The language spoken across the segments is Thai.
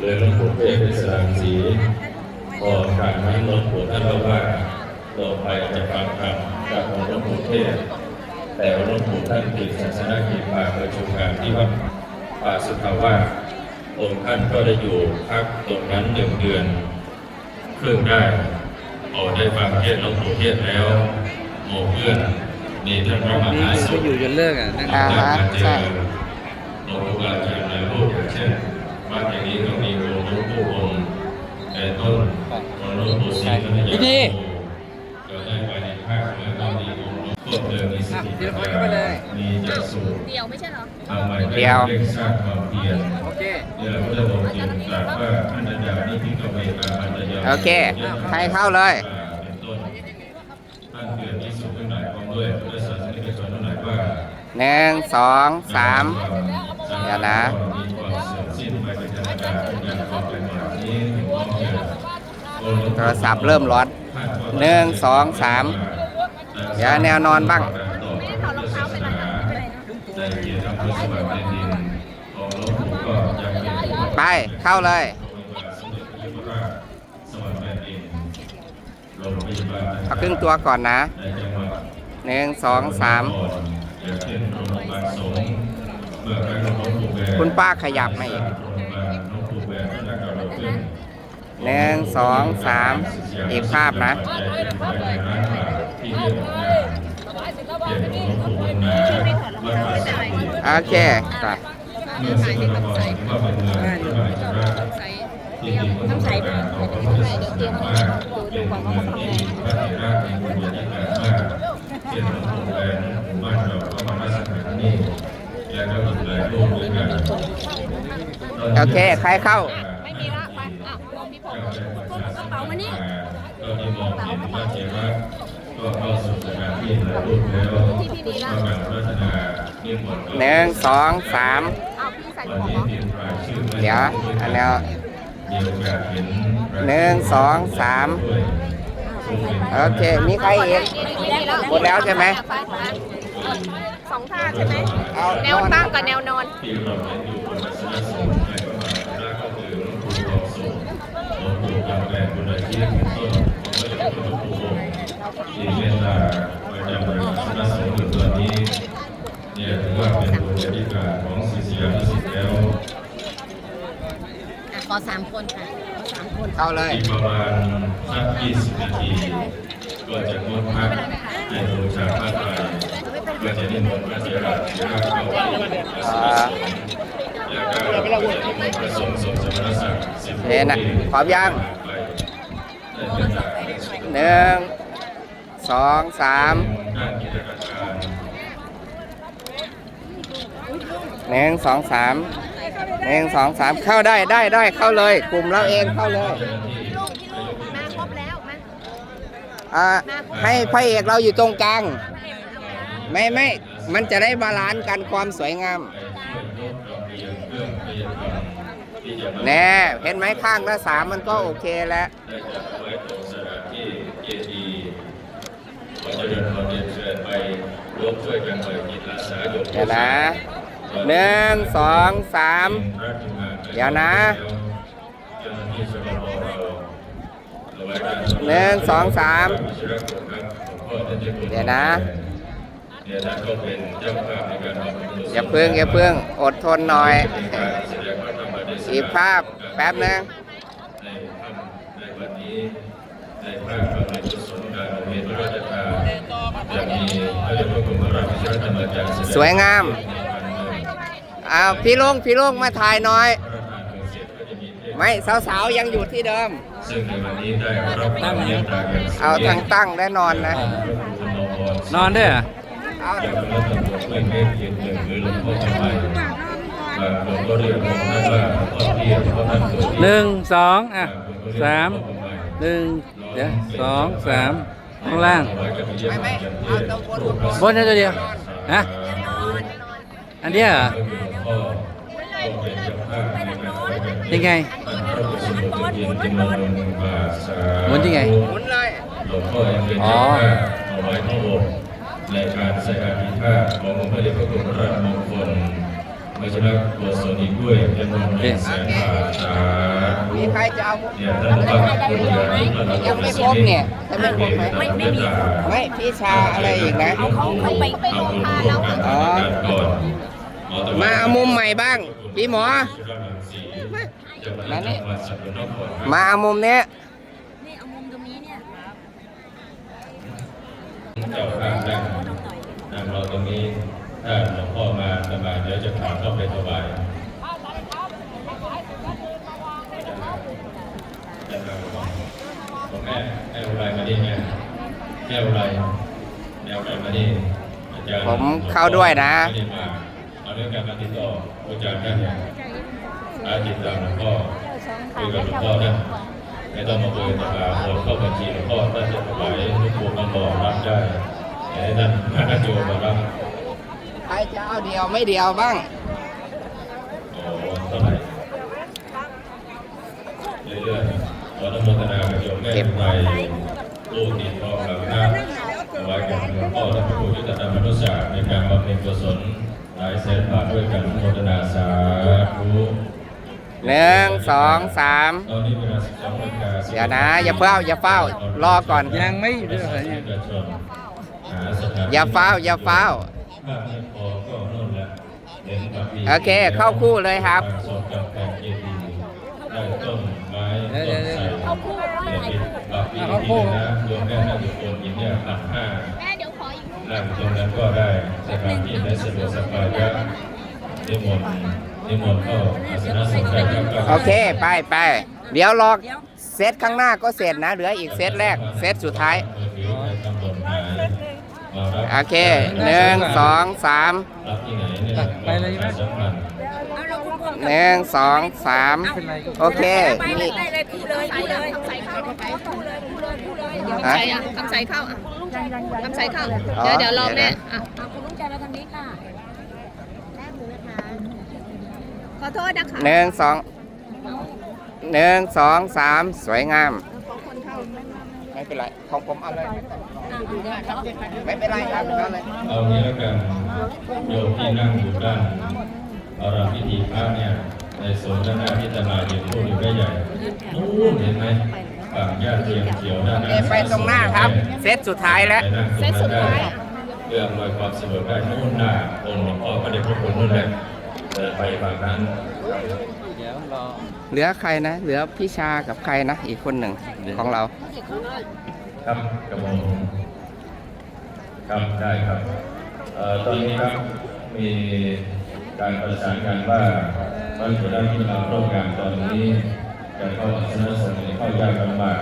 เลยหลวงปู่เทพเป็นสรางสีพอการนั้นหลวงปู่ท่านบอกว่าต่อไปจะฟังธรรมจากของหลวงปู่เทพแต่ว่าหลวงปู่ท่านติดศาสนกิจมาประชุมการที่วัดป่าสุทธาวาสองค์ท่านก็ได้อยู่พักตรงนั้นหนึ่งเดือนครึ่งได้ออกได้ฟังเทศน์หลวงปู่เทศน์แล้วหมู่เพื่อนมีท่านพระมนี่หาสุก็ขอยู่จนเลิกอะนั่งอ่าฮะใช่หลวงปู่อาจารย์ในรูปอย่างเช่น วัดอย่างนี้ก็มีองค์หลวงปู่องค์แต่ต้นของหลวงปู่ศรีพัทยาโมก็ได้ไปในภาคเหนือก็มีองค์หลวงพ่อเดิมมีสติปัญญามีจักษุเดียวไม่ใช่เหรอทำไมเดียวเร่งสร้างความเพียรโอเคเดี๋ยวพระองค์จึงตรัสว่าอันดานิพิกเวกาอันดยาโอเคใครเข้าเลยเป็นต้นท่านเกิดที่สุดทั้งหลายพร้อมด้วยพุทธศาสนิกชนทั้งหลายว่าหนึ่งสองสามเดี๋ยวนะ โทรศัพท์เริ่มร้อนหนึ่งสองสามเดี๋ยวแนวนอนบ้างไม่ได้ถอดรองเท้าไปนะคะไม่เป็นไรนะในเกียรติอำเภอสวรรค์แผ่นดินของหลวงปู่ก็ยังเป็นผู้ไปเข้าเลยเด็จพระยุพราชสวรรค์แผ่นดินโรงพยาบาลเอาครึ่งตัวก่อนนะหนึ่งสองสามคุณป้าขยับมาอีก หนึ่งสองสามอีกภาพนะโอเคครับเมื่อสเป็นเมืองพระมหาชนราชที่มีคุณค่าของพระพุทธศาสเป็นเมืองที่มีพระเถระมีบุญญาธิการมากเช่นว่าเราพระมหาสังโอเค ใครเข้า หลายรูปแล้วที่พี่มีละก็การพัฒนานิมนต์หนึ่งสองสามอ้าวพี่ใส่วันหัวนี้เหรอเพียงรายชื่อไม่เดี๋ยวอันแล้วมีโอกาสเห็นรายชื่อหนึ่งสองสามด้วยซึ่งเป็นโอเค มีใครอีกหมดแล้วใช่ไหมสองท่าใช่ไหมเอาแนวตั้งกับแนวนอน เข้าเลยอีกประมาณสัก20นาทีก็จะงดพักในบูชาพระไตรก็จะนิมนต์พระเถระเถระเข้าวัดแล้วก็จะนิมนต์พระสงฆ์ทรงสมณศักดิ์สิบเห็นนะพร้อมยังหนึ่งสองสามหนึ่งสองสาม หนึ่งสองสามเข้าได้ได้ได้เข้าเลย กลุ่มเราเองเข้าเลยมาครบแล้วมาอ่าให้พระเอกเราอยู่ตรงกลาง ไม่ไม่มันจะได้บาลานซ์กันความสวยงามแน่เห็นไหมข้างละสามมันก็โอเคแล้วได้จัดไว้ตรงสถานที่เจดีย์ขอเจริญพรเรียนเชิญไปร่วมช่วยกันเปิดจิตอาสาหยกเดี๋ยวนะ หนึ่งสองสามเดี๋ยวนะหนึ่งสองสามเดี๋ยวนะอย่าเพิ่งอย่าเพิ่งอดทนหน่อยเป็นการแสดงพระธรรมเทศนาอีกภาพแป๊บนึงในพระราชสนการบำเพ็ญพระราชทานจะมีพระเดชพระคุณพระราชธรรมจารย์แดงสวยงาม อ้าวพี่ลุงพี่ลุงมาถ่ายหน่อยพระราชทานเพลิงเสร็จก็จะมีเทศน์ไม่สาวๆยังอยู่ที่เดิม ซึ่งในวันนี้ได้รับความเมตตาอย่างสูงเอาทั้งตั้งและนอนนะพระครูนวรนอนด้วยเหรอเอาจากพระตำรวจเพื่อนเมฆเพียงหนึ่งหรือหลวงพ่อจำไปบางคนก็เรียกผมนั้นว่าหลวงพ่อเพียรเพราะท่านเกิดที่หนึ่งสองอะบางคนก็เรียกสามหลวงพ่อจำไปหนึ่งเดี๋ยวสองสามข้างล่าง ไม่ไม่เอาตรงบนบนบนนั่นตัวเดียวฮะ อันเดียวเหรอยังไงบนที่ไงหมุนเลยหลวงพ่อยังเป็นเจ้าภาพถวายพระองค์ในการใส่อาภิธาตุขององค์พระเดชพระคุณพระราชมงคลมาชนะตัวสนอีกด้วยจำนวนหนึ่งแสนบาทสาธุมีใครจะเอามุมเนี่ยท่านพระคุณเดือนนี้ก็เรายังไม่ครบเนี่ยถ้าไม่ครบไหมไม่ไม่มีไม่พี่ชาอะไรอีกนะเขาเขาไปไปลงทานแล้วอ๋อ มาเอามุมใหม่บ้าง พี่หมอ มานี่มาเอามุมเนี้ยนี่เอามุมตรงนี้เนี่ยเจ้าข้างนั่งนั่งเราตรงนี้ถ้าหลวงพ่อมาสบายเดี๋ยวจะพาเข้าไปถวายแม่แม่อะไรมาดิแม่แม่อะไรแม่อะไรมาดิอาจารย์ผมเข้าด้วยนะไม่ได้มา เอาเรื่องการมาติดต่ออาจารย์ท่านเนี่ยอาติดตามหลวงพ่อคุยกับหลวงพ่อนะไม่ต้องมาคุยกับตาโอนเข้าบัญชีหลวงพ่อท่านจะถวายหลวงปู่มาบอกรับได้แต่ให้ท่านพระโยมมารับใครจะเอาเดียวไม่เดียวบ้างโอ้เท่าไหร่เรื่อยๆขออนุโมทนากับโยมแม่ไปลูกติดทองหลังน้ำถวายแก่หลวงพ่อและพระครูยุทธธรรมนุษย์ในการบำเพ็ญกุศล หลายแสนบาทด้วยกันโมทนาสาธุหนึ่งสองสามตอนนี้เวลา12นาฬิกาเดี๋ยวนะ อย่าเฝ้า อย่าเฝ้ารอก่อน ยังไม่เรื่องอะไรเนี่ยกชนหาสถนอย่าเฝ้า อย่าเฝ้าโอเค เข้าคู่เลยครับเจดีย์ได้ต้นไม้ต้นไทรเขาคู่เนี่ยเป็นปฏิทินนะโยมแม่น่าจะโอนยินเนี่ยพันห้าแม่ นั่งตรงนั้นก็ได้สถานที่ได้สะดวกสบายครับนิมนต์นิมนต์เข้าอาสนะสงฆ์ได้ครับโอเค ไปไปเดี๋ยวรอเซตข้างหน้าก็เสร็จนะ เหลืออีกเซตแรก เซตสุดท้าย โอเคหนึ่งสองสามไปเลยไหมหนึ่งสองสามโอเค ไปเลนี่ยไปเลยคู่เลยคู่เลยำใส่เข้าไปคู่เลยคู่เลยคู่เลยเดี๋ยวฮะใส่อะคำใส่เข้าอะคำใส่เข้าอ๋อเดี๋ยวเดี๋ยวรอเดี๋แม่ยวนะอะเอาคุณลุงใจมาทางนี้ค่ะขอโทษนะคะหนึ่งสองหนึ่งสองสามสวยงามไม่เป็นไรของผมเอาเลยไม่เป็นไรครับเอาเลยเอางี้แล้วกันโยมที่นั่งอยู่ด้านอารามพิธีพระเนี่ยในโซนด้านหน้าที่ตลาดเห็นรูปอยู่ได้ใหญ่นู่นเห็นไหมฝั่ง ญาติเทียมเขียวด้านหโอน้าเคไปตรงหน้าครับ เซตสุดท้ายแล้ว เซตสุดท้ายเพื่ออำนวยความสะดวกได้นู่นหน้าองค์หลวงพ่อพระเดชพระคุณนู่นแหละเดินไปฝั่งนั้นเดี๋ยวรอเหลือใครนะ เหลือพี่ชากับใครนะ อีกคนหนึ่งของเรา ครับกระผมครับได้ครับเอ่อตอนนี้ครับมีการประสานกันว่าท่านหัวหน้าที่มาร่วมงานตอนนี้ จะเข้าอัศนสงฆ์เข้ายากลำบาก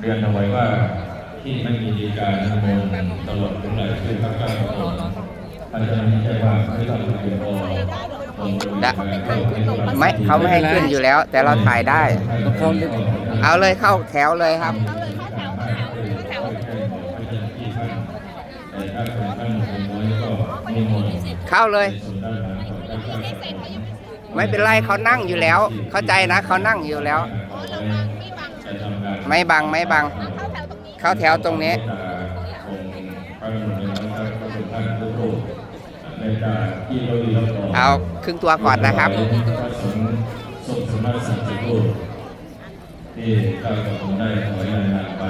เรียนเอาไว้ว่าที่ไม่มีดีการนิมนต์ตลอดถึงไหลคือพระเก้าพระองค์อาจารย์ไม่ใช่ว่าไม่ต้องเป็นพอตรงๆได้เข้าที่ตรงนั้นไม่เขาไม่ให้ขึ้นอยู่แล้ว แต่เราถ่ายได้ เอาเลยเข้าแถวเลยครับเข้าเลย ไม่เป็นไรเขานั่งอยู่แล้ว เข้าใจนะเขานั่งอยู่แล้ว ไม่บังไม่บัง เข้าแถวตรงนี้เอาครึ่งตัวก่อนนะครับเจ้นานไป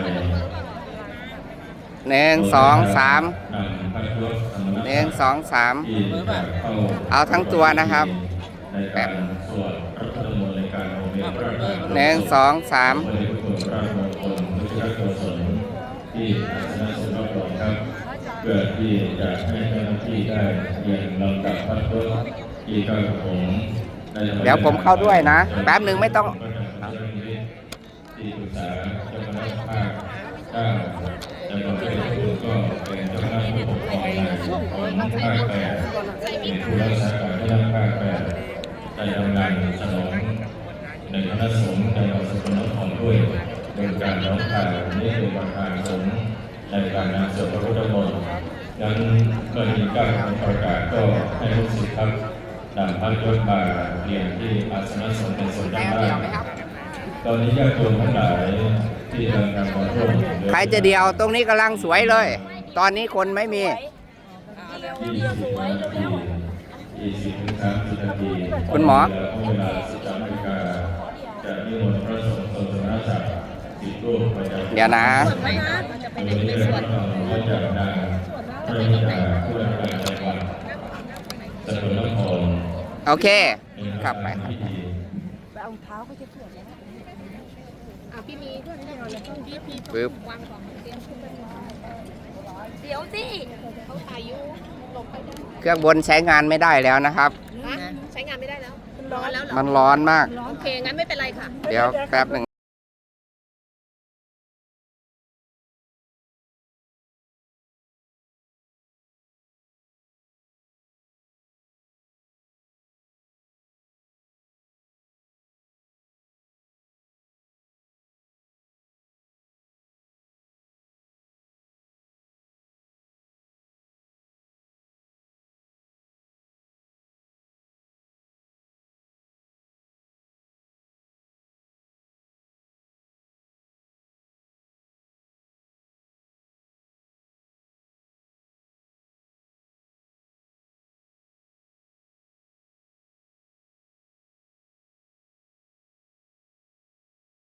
หนึ่งสองสามนำพระยศธรรมหนึ่งสองสามเอาทั้งตัวนะครับ การสวดพระพุทธมนต์ในการโอเมพระหนึ่งสองสามพระเดชพระคุณพระมงคลพุทธโกศลที่อาสนะสุนทรครับเพื่อที่จะให้เจ้าหน้าที่ได้เรียนลำดับพระพุทธที่ข้าพเจ้าผมได้เดี๋ยวผมเข้าด้วยนะ แป๊บหนึ่งไม่ต้องที่ปรึกษาเจ้าคณะภาคเก้าจังหวัดเพชรบูรณ์ก็เป็นเจ้าคณะผู้ปกครองในของภาคแปดเป็นผู้รักษาการคณะภาคแปด ได้ทำงานฉลองในคณะสงฆ์จังหวัดสกลนครด้วยเป็นการร้องข่าวนี่เป็นประธานสงฆ์ในการนำสวดพระพุทธมนต์งั้นเมื่อมีการประกาศก็ให้ลูกศิษย์ครับนำพระยศมาเรียนที่อาสนะสงฆ์เป็นส่วนด้านล่างตอนนี้ญาติโยมทั้งหลายที่กำลังขอร่วมใครจะเดียวตรงนี้กำลังสวยเลย ตอนนี้คนไม่มียี่สิบนาทียี่สิบถึงสามสิบนาที คุณหมอเวลาสิบสามนาฬิกานิมนต์พระสงฆ์สนทนาศักดิ์สิบรูปประจำเดี๋ยวนะส่วนไหนนะจะไปไหนไปสวนพระจากนางพระวิจาผู้ว่าการจังหวัดสกลนครโอเคกลับไปพิธีอะพี่มีด้วยแน่นอนเลยพี่พี่ปึ๊บวางของเตรียมขึ้นไปเดี๋ยวสิเขาถ่ายอยู่หลบไปได้ เครื่องบนใช้งานไม่ได้แล้วนะครับ ฮะใช้งานไม่ได้แล้ว ร้อนแล้วเหรอมันร้อนมาก โอเค งั้นไม่เป็นไรค่ะ เดี๋ยวแป๊บหนึ่ง